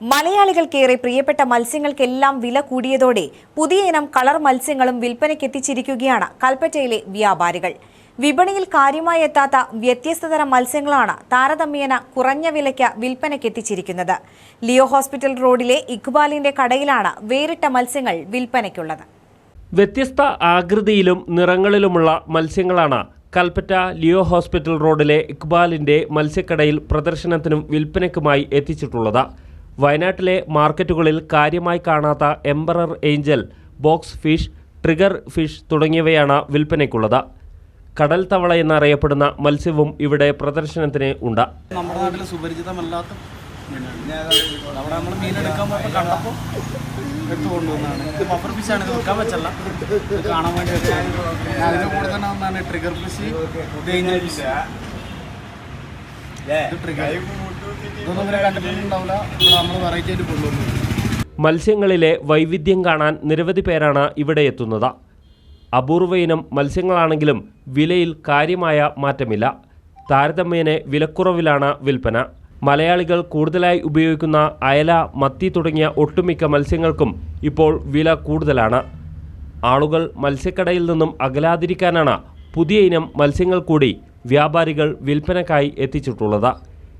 മലയാളികൾക്കേറെ പ്രിയപ്പെട്ട മത്സ്യങ്ങൾക്കെല്ലാം വില കൂടിയതോടെ പുതിയ ഇനം കളർ മത്സ്യങ്ങളും വിൽപ്പനയ്ക്കെത്തിച്ചിരിക്കുകയാണ് കൽപ്പറ്റയിലെ വ്യാപാരികൾ. വിപണിയിൽ കാര്യമായി എത്താത്ത വ്യത്യസ്ത തരം മത്സ്യങ്ങളാണ് താരതമ്യേന കുറഞ്ഞ വിലയ്ക്ക് വിൽപ്പനയ്ക്കെത്തിച്ചിരിക്കുന്നത് ലിയോ ഹോസ്പിറ്റൽ റോഡിലെ ഇഖ്ബാലിന്റെ കടയിലാണ് വേറിട്ട മത്സ്യങ്ങൾ വിൽപ്പനയ്ക്കുള്ളത്. വ്യത്യസ്ത ആകൃതിയിലും നിറങ്ങളിലുമുള്ള മത്സ്യങ്ങളാണ് കൽപ്പറ്റ ലിയോ ഹോസ്പിറ്റൽ റോഡിലെ ഇക്ബാലിന്റെ മത്സ്യക്കടയിൽ പ്രദർശനത്തിനും വിൽപ്പനയ്ക്കുമായി എത്തിച്ചിട്ടുള്ളത്. വയനാട്ടിലെ മാർക്കറ്റുകളിൽ കാര്യമായി കാണാത്ത emperor angel box fish trigger fish തുടങ്ങിയവയാണ് വിൽപ്പനയ്ക്കുള്ളത്. കടൽ തവള എന്നറിയപ്പെടുന്ന മത്സ്യവും ഇവിടെ പ്രദർശനത്തിന് ഉണ്ട്. നമ്മുടെ നാട്ടിൽ സുപരിചിതമല്ലാത്ത അവിടെ നമ്മൾ മീൻ എടുക്കാൻ പോയപ്പോൾ കണ്ടപ്പോൾ എടുത്തു കൊണ്ടുവന്നതാണ്. ഇത് പഫർ ഫിഷാണ് ഇത് വെക്കാൻ വെച്ചല്ല. കാണാൻ വേണ്ടി അതിന്റെ കൂടെ തന്നെ ഒന്നാണ് ട്രിഗർ ഫിഷ് ഇത് ട്രിഗർ നമ്മൾ മത്സ്യങ്ങളിലെ വൈവിധ്യം കാണാൻ നിരവധി പേരാണ് ഇവിടെ എത്തുന്നത്. അപൂർവ ഇനം മത്സ്യങ്ങളാണെങ്കിലും വിലയിൽ കാര്യമായ മാറ്റമില്ല. താരതമ്യേന വിലക്കുറവിലാണ് വിൽപ്പന. മലയാളികൾ കൂടുതലായി ഉപയോഗിക്കുന്ന അയല മത്തി തുടങ്ങിയ ഒട്ടുമിക്ക മത്സ്യങ്ങൾക്കും ഇപ്പോൾ വില കൂടുതലാണ്. ആളുകൾ മത്സ്യക്കടയിൽ നിന്നും അകലാതിരിക്കാനാണ് പുതിയ ഇനം മത്സ്യങ്ങൾ കൂടി വ്യാപാരികൾ വിൽപ്പനക്കായി എത്തിച്ചിട്ടുള്ളത്.